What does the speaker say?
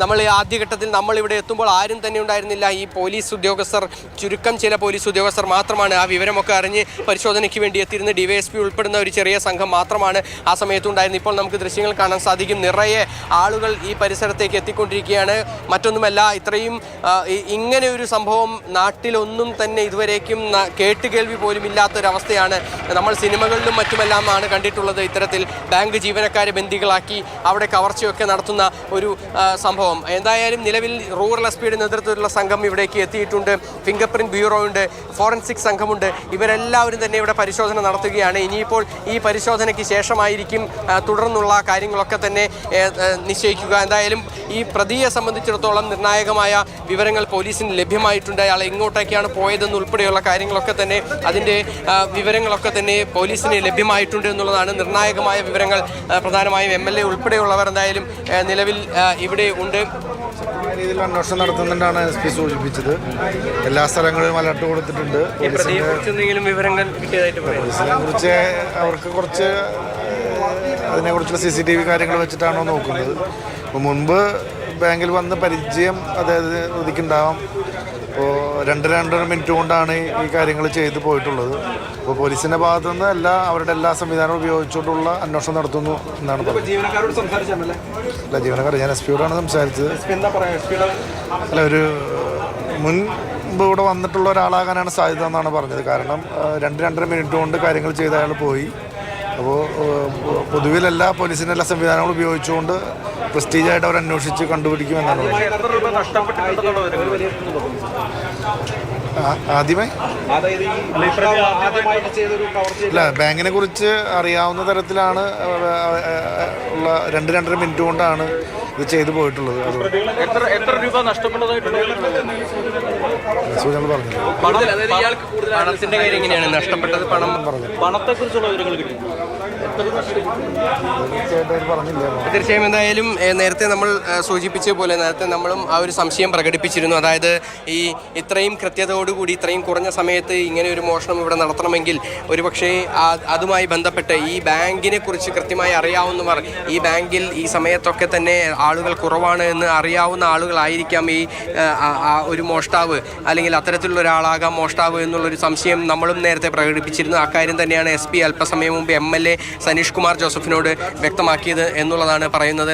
നമ്മൾ ഈ ആദ്യഘട്ടത്തിൽ നമ്മൾ ഇവിടെ എത്തുമ്പോൾ ആരും തന്നെ ഉണ്ടായിരുന്നില്ല. ഈ പോലീസ് ഉദ്യോഗസ്ഥർ ചുരുക്കം ചില പോലീസ് ഉദ്യോഗസ്ഥർ മാത്രമാണ് ആ വിവരമൊക്കെ അറിഞ്ഞ് പരിശോധനയ്ക്ക് വേണ്ടി എത്തിയിരുന്ന ഡിവൈഎസ്പി ഉൾപ്പെടുന്ന ഒരു ചെറിയ സംഘം മാത്രമാണ് ആ സമയത്തുണ്ടായിരുന്നത്. ഇപ്പോൾ നമുക്ക് ദൃശ്യങ്ങൾ കാണാൻ സാധിക്കും. നിറയെ ആളുകൾ ഈ പരിസരത്തേക്ക് എത്തിക്കൊണ്ടിരിക്കുകയാണ്. മറ്റൊന്നുമല്ല ഇത്രയും ഇങ്ങനെ ഒരു സംഭവം നാട്ടിലൊന്നും തന്നെ ഇതുവരേക്കും കേട്ട് കേട്ടുകേൾവി പോലും ഇല്ലാത്തൊരവസ്ഥയാണ് നമ്മൾ സിനിമകളിലും മറ്റുമെല്ലാമാണ് കണ്ടിട്ടുള്ളത്. ഇത്തരത്തിൽ ബാങ്ക് ജീവനക്കാരെ ബന്ദികളാക്കി അവിടെ കവർച്ചയൊക്കെ നടത്തുന്ന ഒരു ആ, സംഭവം. എന്തായാലും നിലവിൽ റൂറൽ എസ് പിയുടെ നേതൃത്വത്തിലുള്ള സംഘം ഇവിടേക്ക് എത്തിയിട്ടുണ്ട്. ഫിംഗർ പ്രിന്റ് ബ്യൂറോ ഉണ്ട് ഫോറൻസിക് സംഘമുണ്ട്. ഇവരെല്ലാവരും തന്നെ ഇവിടെ പരിശോധന നടത്തുകയാണ്. ഇനിയിപ്പോൾ ഈ പരിശോധനയ്ക്ക് ശേഷമായിരിക്കും തുടർന്നുള്ള കാര്യങ്ങളൊക്കെ തന്നെ നിശ്ചയിക്കുക. എന്തായാലും ഈ പ്രതിയെ സംബന്ധിച്ചിടത്തോളം നിർണായകമായ വിവരങ്ങൾ പോലീസിന് ലഭ്യമായിട്ടുണ്ട്. അയാൾ എങ്ങോട്ടേക്കാണ് പോയതെന്ന് ഉൾപ്പെടെയുള്ള കാര്യങ്ങളൊക്കെ തന്നെ അതിന്റെ വിവരങ്ങളൊക്കെ തന്നെ പോലീസിന് ലഭ്യമായിട്ടുണ്ട് എന്നുള്ളതാണ് നിർണായകമായ വിവരങ്ങൾ. പ്രധാനമായും എം എൽ എ ഉൾപ്പെടെയുള്ളവർ എന്തായാലും നിലവിൽ ഇവിടെ ഉണ്ട്. ശക്തമായ രീതിയിൽ അന്വേഷണം നടത്തുന്നുണ്ടാണ് എസ് പി സൂചിപ്പിച്ചത്. എല്ലാ സ്ഥലങ്ങളിലും അലർട്ട് കൊടുത്തിട്ടുണ്ട്. എന്തെങ്കിലും വിവരങ്ങൾ കിട്ടിയതായിട്ട് പോലീസിനെ കുറിച്ച് അവർക്ക് കുറച്ച് അതിനെക്കുറിച്ചുള്ള സി സി ടി വി കാര്യങ്ങൾ വെച്ചിട്ടാണോ നോക്കുന്നത്. മുൻപ് ബാങ്കിൽ വന്ന് പരിചയം അതായത് ഒതുക്കിണ്ടാവാം അപ്പോൾ രണ്ട് രണ്ടര മിനിറ്റ് കൊണ്ടാണ് ഈ കാര്യങ്ങൾ ചെയ്തു പോയിട്ടുള്ളത്. അപ്പോൾ പോലീസിന്റെ ഭാഗത്തു നിന്ന് എല്ലാ അവരുടെ എല്ലാ സംവിധാനവും ഉപയോഗിച്ചുകൊണ്ടുള്ള അന്വേഷണം നടത്തുന്നു എന്നാണ് അല്ല? ജീവനക്കാർ ഞാൻ എസ് പിയോടാണ് സംസാരിച്ചത്. അല്ല ഒരു മുൻപ് ഇവിടെ വന്നിട്ടുള്ള ഒരാളാകാനാണ് സാധ്യത എന്നാണ് പറഞ്ഞത്. കാരണം രണ്ട് രണ്ടര മിനിറ്റ് കൊണ്ട് കാര്യങ്ങൾ ചെയ്ത അയാൾ പോയി. അപ്പോൾ പൊതുവിലെല്ലാ പോലീസിന്റെ എല്ലാ സംവിധാനങ്ങളും ഉപയോഗിച്ചുകൊണ്ട് പ്രസ്റ്റീജായിട്ട് അവർ അന്വേഷിച്ച് കണ്ടുപിടിക്കും എന്നാണ് ആദ്യമേ? അല്ല ഇല്ല ബാങ്കിനെ കുറിച്ച് അറിയാവുന്ന തരത്തിലാണ് ഉള്ള രണ്ട് രണ്ടര മിനിറ്റ് കൊണ്ടാണ് ഇത് ചെയ്തു പോയിട്ടുള്ളത്. അത് എത്ര എത്ര രൂപ നഷ്ടപ്പെട്ടതായിട്ടുണ്ട് സൂചനകൾ പറഞ്ഞത്. പണത്തിന്റെ കാര്യം എങ്ങനെയാണ് നഷ്ടപ്പെട്ടത്. പണം പണത്തെ കുറിച്ചുള്ള വിവരങ്ങൾ തീർച്ചയായും എന്തായാലും നേരത്തെ നമ്മൾ സൂചിപ്പിച്ച പോലെ നേരത്തെ നമ്മളും ആ ഒരു സംശയം പ്രകടിപ്പിച്ചിരുന്നു. അതായത് ഈ ഇത്രയും കൃത്യതയോടുകൂടി ഇത്രയും കുറഞ്ഞ സമയത്ത് ഇങ്ങനെ ഒരു മോഷണം ഇവിടെ നടത്തണമെങ്കിൽ ഒരുപക്ഷേ അതുമായി ബന്ധപ്പെട്ട് ഈ ബാങ്കിനെ കുറിച്ച് കൃത്യമായി അറിയാവുന്നവർ ഈ ബാങ്കിൽ ഈ സമയത്തൊക്കെ തന്നെ ആളുകൾ കുറവാണ് എന്ന് അറിയാവുന്ന ആളുകളായിരിക്കാം ഈ ഒരു മോഷ്ടാവ്. അല്ലെങ്കിൽ അത്തരത്തിലുള്ള ഒരാളാകാം മോഷ്ടാവ് എന്നുള്ളൊരു സംശയം നമ്മളും നേരത്തെ പ്രകടിപ്പിച്ചിരുന്നു. അക്കാര്യം തന്നെയാണ് എസ് പി അല്പസമയം മുമ്പ് M L A Saneesh Kumar ജോസഫിനോട് വ്യക്തമാക്കിയത് എന്നുള്ളതാണ് പറയുന്നത്.